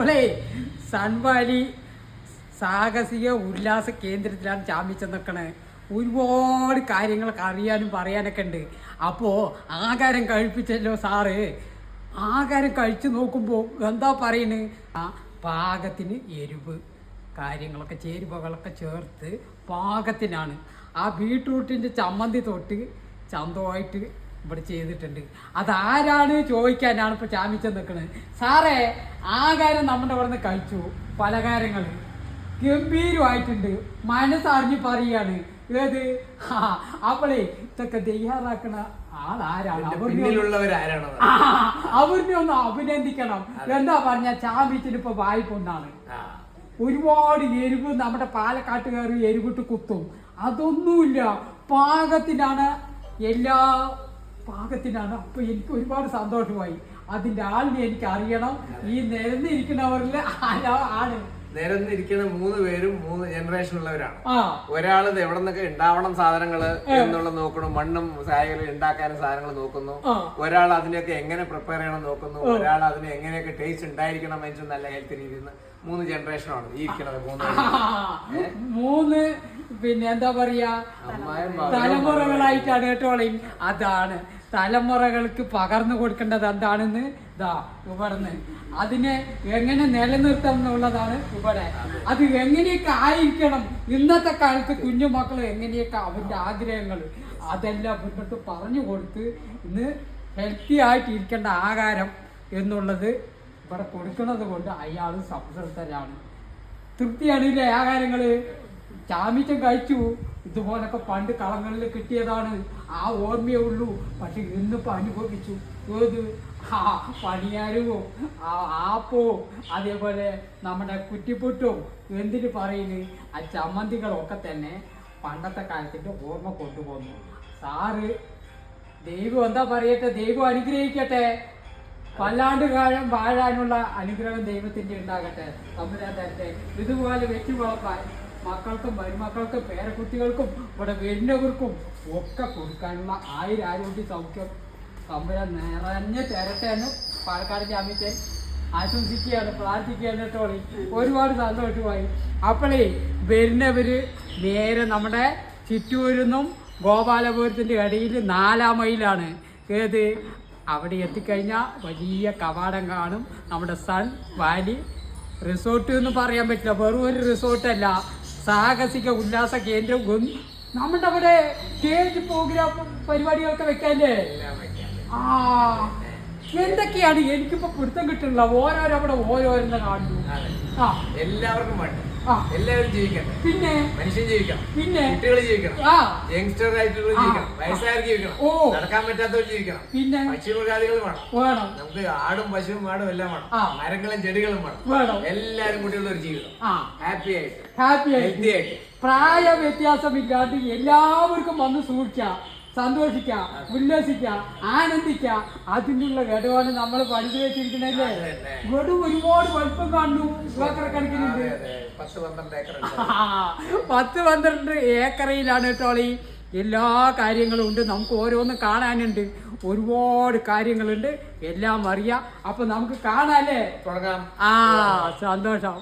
നമ്മളെ സൺവാലി സാഹസിക ഉല്ലാസ കേന്ദ്രത്തിലാണ് ചാമ്പിച്ച് നിൽക്കണേ ഒരുപാട് കാര്യങ്ങളൊക്കെ അറിയാനും പറയാനൊക്കെ ഉണ്ട്. അപ്പോൾ ആകാരം കഴിപ്പിച്ചല്ലോ സാറ്. ആകാരം കഴിച്ചു നോക്കുമ്പോൾ എന്താ പറയുന്നത് ആ പാകത്തിന് എരിവ് കാര്യങ്ങളൊക്കെ ചേരുവകളൊക്കെ ചേർത്ത് പാകത്തിനാണ്. ആ ബീട്രൂട്ടിന്റെ ചമ്മന്തി തൊട്ട് ചന്തമായിട്ട് ഇവിടെ ചെയ്തിട്ടുണ്ട്. അതാരാണ് ചോദിക്കാനാണ് ഇപ്പോൾ ചാമിച്ചൻ നിൽക്കുന്നത് സാറേ ആകാരം നമ്മുടെ ഇവിടെ നിന്ന് കഴിച്ചു പലകാരങ്ങൾ ഗംഭീരമായിട്ടുണ്ട്. മനസ്സറിഞ്ഞ് പറയാണ്. ഏത്? അവളെ ഇതൊക്കെ തയ്യാറാക്കണ ആളാരാണ്? അവരിനെ ഒന്ന് അഭിനന്ദിക്കണം. എന്താ പറഞ്ഞ ചാമ്പിച്ചിന് ഇപ്പൊ വായ്പൊന്നാണ് ആ. ഒരുപാട് എരിവ് നമ്മുടെ പാലക്കാട്ടുകാർ എരിവിട്ട് കുത്തും. അതൊന്നുമില്ല. പാകത്തിനാണ് എല്ലാ പാകത്തിനാണ്. അപ്പൊ എനിക്ക് ഒരുപാട് സന്തോഷമായി. അതിന്റെ ആളിനെ എനിക്ക് അറിയണം. ഈ നിരന്നിരിക്കുന്നവരിൽ ആൾ ആണ് നിരന്നിരിക്കുന്ന മൂന്ന് പേരും മൂന്ന് ജനറേഷൻ ഉള്ളവരാണ്. ഒരാൾ ഒരാൾ എവിടെ നിന്നൊക്കെ ഉണ്ടാവണം സാധനങ്ങൾ എന്നുള്ള നോക്കണം മണ്ണും സായകളും ഉണ്ടാക്കാനും സാധനങ്ങൾ നോക്കുന്നു. ഒരാൾ അതിനൊക്കെ എങ്ങനെ പ്രിപ്പയർ ചെയ്യണം നോക്കുന്നു. ഒരാൾ അതിന് എങ്ങനെയൊക്കെ ടേസ്റ്റ് ഉണ്ടായിരിക്കണം മനുഷ്യൻ നല്ല ഹെൽത്ത് രീതിയിൽ നിന്ന് മൂന്ന് ജനറേഷനാണ് ഈ ഇരിക്കണത് മൂന്ന് മൂന്ന് പിന്നെ എന്താ പറയാ? തലമുറകളായിട്ടാണ് കേട്ടോളയും അതാണ്. തലമുറകൾക്ക് പകർന്നു കൊടുക്കേണ്ടത് എന്താണെന്ന് ഇതാ ഇവിടുന്ന് അതിനെ എങ്ങനെ നിലനിർത്തണം എന്നുള്ളതാണ് ഇവിടെ അത് എങ്ങനെയൊക്കെ ആയിരിക്കണം? ഇന്നത്തെ കാലത്ത് കുഞ്ഞുമക്കൾ എങ്ങനെയൊക്കെ അവരുടെ ആഗ്രഹങ്ങൾ അതെല്ലാം മുന്നോട്ട് പറഞ്ഞു കൊടുത്ത് ഇന്ന് ഹെൽത്തി ആയിട്ട് ഇരിക്കേണ്ട ആഹാരം എന്നുള്ളത് ഇവിടെ കൊടുക്കുന്നത് കൊണ്ട് അയാൾ സംതൃപ്തരാണ്. തൃപ്തിയാണില്ലേ ആഹാരങ്ങൾ ചാമിച്ചം കഴിച്ചു. ഇതുപോലൊക്കെ പണ്ട് കളങ്ങളിൽ കിട്ടിയതാണ്. ആ ഓർമ്മയേ ഉള്ളൂ. പക്ഷെ ഇന്നിപ്പോൾ അനുഭവിച്ചു. ഏത്? ആ പണിയാരവും? ആ ആപ്പവും അതേപോലെ നമ്മുടെ കുറ്റിപ്പുട്ടും. എന്തിന് പറയുന്നത് ആ ചമ്മന്തികളൊക്കെ തന്നെ പണ്ടത്തെ കാലത്തിന്റെ ഓർമ്മ കൊണ്ടുപോകുന്നു സാറ് ദൈവം എന്താ പറയട്ടെ? ദൈവം അനുഗ്രഹിക്കട്ടെ. പല്ലാണ്ട് കാലം വാഴാനുള്ള അനുഗ്രഹം ദൈവത്തിന്റെ ഉണ്ടാകട്ടെ. തമ്പുരാൻ തരട്ടെ. ഇതുപോലെ വെച്ചു വളർത്താൻ മക്കൾക്കും മരുമക്കൾക്കും പേരക്കുട്ടികൾക്കും ഇവിടെ വരുന്നവർക്കും ഒക്കെ കൊടുക്കാനുള്ള ആയിരം ആരോഗ്യ സൗഖ്യം. തമ്പുരാൻ നിറഞ്ഞ് തരട്ടെ എന്ന് പാലക്കാട് ജാമ്യത്തെ ആശംസിക്കുകയാണ് പ്രാർത്ഥിക്കുകയാണ് കേട്ടോളി. ഒരുപാട് സന്തോഷമായി. അപ്പോഴേ വരുന്നവർ നേരെ നമ്മുടെ ചിറ്റൂരിൽ നിന്നും ഗോപാലപുരത്തിന്റെ ഇടയിൽ നാലാം മൈലാണ്. ഏത്? അവിടെ എത്തിക്കഴിഞ്ഞാൽ വലിയ കവാടം കാണും. നമ്മുടെ സൺ വാലി റിസോർട്ട് എന്ന് പറയാൻ പറ്റില്ല. വെറും ഒരു റിസോർട്ടല്ല. സാഹസിക ഉല്ലാസ കേന്ദ്രവും നമ്മുടെ അവിടെ സ്റ്റേജ് പ്രോഗ്രാം പരിപാടികളൊക്കെ വെക്കാല്ലേ. ആ എന്തൊക്കെയാണ് എനിക്കിപ്പോ പൊരുത്തം കിട്ടുന്നില്ല. ഓരോരോ അവിടെ ഓരോരുന്ന കാണുന്നു. ആ. എല്ലാവർക്കും വേണ്ട എല്ലാവരും ജീവിക്കട്ടെ പിന്നെ? മനുഷ്യൻ ജീവിക്കണം. പിന്നെ? കുട്ടികൾ ജീവിക്കണം. ആ. യങ്സ്റ്റർ ആയിട്ടുള്ള ജീവിക്കണം. വയസ്സായവർ ജീവിക്കണം. ഓ. നടക്കാൻ പറ്റാത്തവർ ജീവിക്കണം. പിന്നെ? പക്ഷിമൃഗാദികൾ വേണം. വേണം. നമുക്ക് ആടും പശുവും മാടും എല്ലാം വേണം. ആ. മരങ്ങളും ചെടികളും വേണം. വേണം. എല്ലാവരും കൂടിയുള്ള ഒരു ജീവിതം. ഹാപ്പി ആയിട്ട്. ഹാപ്പി ആയിട്ട്. പ്രായ വ്യത്യാസമില്ലാതെ എല്ലാവർക്കും വന്ന് സൂക്ഷിക്കാം. സന്തോഷിക്കാം ഉല്ലസിക്കാം ആനന്ദിക്കാം. അതിനുള്ള ഘടകമാണ് നമ്മൾ പഠിച്ചു വെച്ചിരിക്കുന്നല്ലേ ഗഡു ഒരുപാട് വലുപ്പം കാണുന്നു. കണക്കിനുണ്ട്. പത്ത് പന്ത്രണ്ട് ഏക്കറയിലാണ് കേട്ടോ കേട്ടോളി എല്ലാ കാര്യങ്ങളും ഉണ്ട്. നമുക്ക് ഓരോന്ന് കാണാനുണ്ട്. ഒരുപാട് കാര്യങ്ങളുണ്ട്. എല്ലാം അറിയാം. അപ്പൊ നമുക്ക് കാണാല്ലേ തുടങ്ങാം. ആ സന്തോഷം.